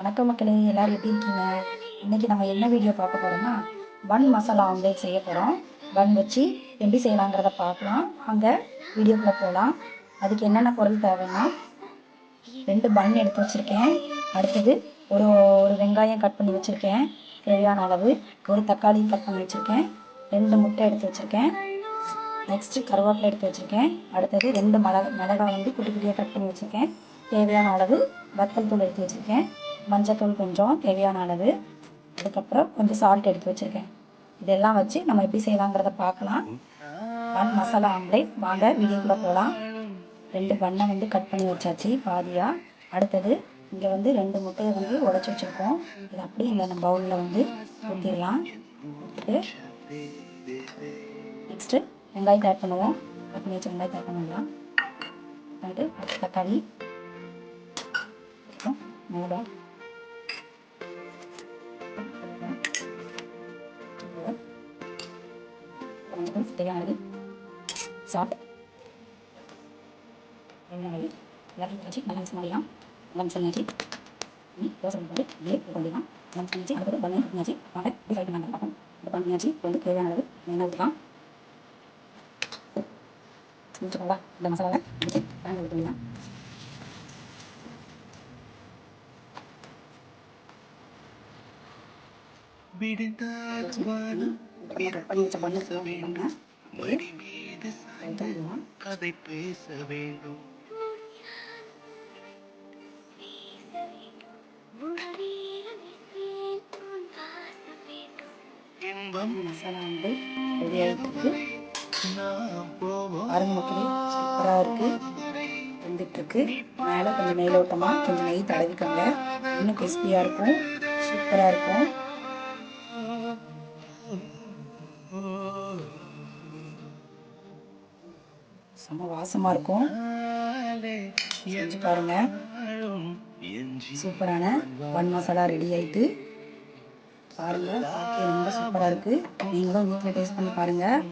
வணக்கம் மக்களே எல்லோரும் எப்படி இருக்கீங்க? இன்றைக்கி நம்ம என்ன வீடியோ பார்க்க போகிறோம்னா பன் மசாலா ஆம்லேட் செய்ய போகிறோம் பன் வச்சு எப்படி செய்யலாங்கிறத பார்க்கலாம். அங்கே வீடியோக்குள்ளே போகலாம் அதுக்கு என்னென்ன பொருள் தேவைன்னா ரெண்டு பன் எடுத்து வச்சுருக்கேன். அடுத்தது ஒரு ஒரு வெங்காயம் கட் பண்ணி வச்சுருக்கேன். தேவையான அளவு. ஒரு தக்காளி கட் பண்ணி வச்சுருக்கேன். ரெண்டு முட்டை எடுத்து வச்சுருக்கேன். நெக்ஸ்ட்டு கருவேப்பிலை எடுத்து வச்சுருக்கேன். அடுத்தது ரெண்டு மிளகா மிளகா வந்து குட்டி குட்டியாக கட் பண்ணி வச்சுருக்கேன். தேவையான அளவு வத்தல் தூள் எடுத்து வச்சுருக்கேன். மஞ்சத்தூள் கொஞ்சம் தேவையான அளவு. அதுக்கப்புறம் கொஞ்சம் சால்ட் எடுத்து வச்சுருக்கேன். இதெல்லாம் வச்சு நம்ம எப்படி செய்யலாங்கிறத பார்க்கலாம். பன் மசாலா ஆம்லேட் வாங்க வீடியோக்குள்ளே போகலாம் ரெண்டு பண்ணை வந்து கட் பண்ணி வச்சாச்சு பாதியாக அடுத்தது இங்கே வந்து ரெண்டு முட்டையை வந்து உடச்சி வச்சுருக்கோம். இது அப்படியே இந்த பவுலில் வந்து ஊற்றிடலாம் ஊற்றிட்டு நெக்ஸ்ட்டு வெங்காயத்தை ஆட் பண்ணுவோம். கட் பண்ணி வச்ச வெங்காயத்தை ஆட் பண்ணிடலாம் பண்ணிட்டு தக்காளி. அப்புறம் மிளகா தேவையானது சால்ட் எல்லாத்தையும் வச்சு நல்லா மிக்ஸ் பண்ணிடலாம் நல்லா மிக்ஸ் பண்ணியாச்சு தோசை போட்டு நல்லா மிக்ஸ் பண்ணியாச்சு பண்ணி பண்ணியாச்சு வாங்க இப்படி ஃப்ரை பண்ணி பார்ப்போம் இப்போ பண்ணியாச்சு இப்போ வந்து தேவையான அளவு எண்ணெய் ஊற்றலாம் ஊற்றிக்கலாம் இந்த மசாலாவை வச்சு பேன் ஊற்றிடலாம் விடுந்தால் வானம் பேச வேண்டும் மடி மீது சாய்ந்து கதை பேச வேண்டும் இன்பம் மசாலா வந்து ரெடி ஆகிட்டு பாருங்க மக்களே சூப்பராக இருக்குது வந்துட்டுருக்கு. மேலே கொஞ்சம் மேலோட்டமாக கொஞ்சம் நெய் தடவிக்கோங்க. இன்னும் கிறிஸ்பியாக இருக்கும். சூப்பராக இருக்கும். செம்ம வாசமாக இருக்கும். செஞ்சு ஜீ- சூப்பரான பன் மசாலா ரெடி ஆயிட்டு பாருங்கள் ரொம்ப சூப்பராக இருக்குது நீங்களும் வீட்டில் டேஸ்ட் பண்ணி பாருங்கள்